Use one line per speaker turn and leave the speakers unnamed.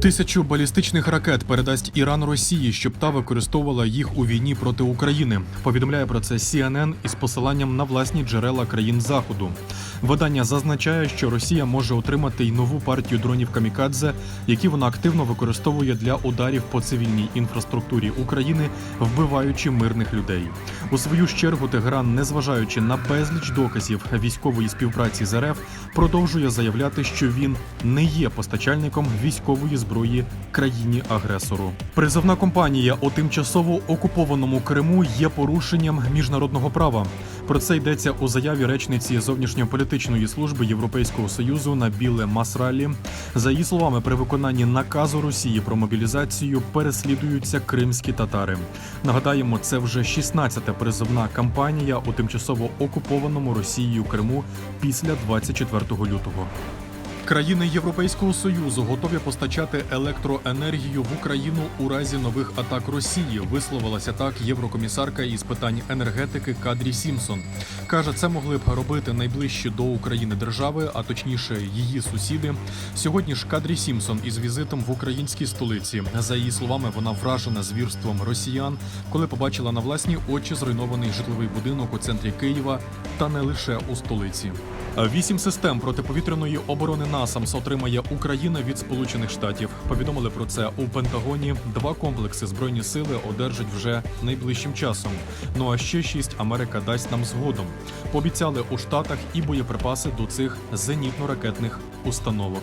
Тисячу балістичних ракет передасть Іран Росії, щоб та використовувала їх у війні проти України. Повідомляє про це CNN із посиланням на власні джерела країн Заходу. Видання зазначає, що Росія може отримати й нову партію дронів Камікадзе, які вона активно використовує для ударів по цивільній інфраструктурі України, вбиваючи мирних людей. У свою ж чергу Тегеран, незважаючи на безліч доказів військової співпраці з РФ, продовжує заявляти, що він не є постачальником військової зброї країні-агресору. Призовна компанія у тимчасово окупованому Криму є порушенням міжнародного права. Про це йдеться у заяві речниці зовнішньополітичної служби Європейського союзу Набіле Масралі. За її словами, при виконанні наказу Росії про мобілізацію переслідуються кримські татари. Нагадаємо, це вже 16-та призовна кампанія у тимчасово окупованому Росією Криму після 24 лютого. Країни Європейського союзу готові постачати електроенергію в Україну у разі нових атак Росії. Висловилася так єврокомісарка із питань енергетики Кадрі Сімсон. каже, це могли б робити найближчі до України держави, а точніше її сусіди. Сьогодні ж Кадрі Сімсон із візитом в українській столиці. За її словами, вона вражена звірством росіян, коли побачила на власні очі зруйнований житловий будинок у центрі Києва та не лише у столиці. Вісім систем протиповітряної оборони НАСАМС отримає Україна від Сполучених Штатів. Повідомили про це у Пентагоні. Два комплекси збройні сили одержать вже найближчим часом. Ну а ще шість Америка дасть нам згодом. Пообіцяли у Штатах і боєприпаси до цих зенітно-ракетних установок.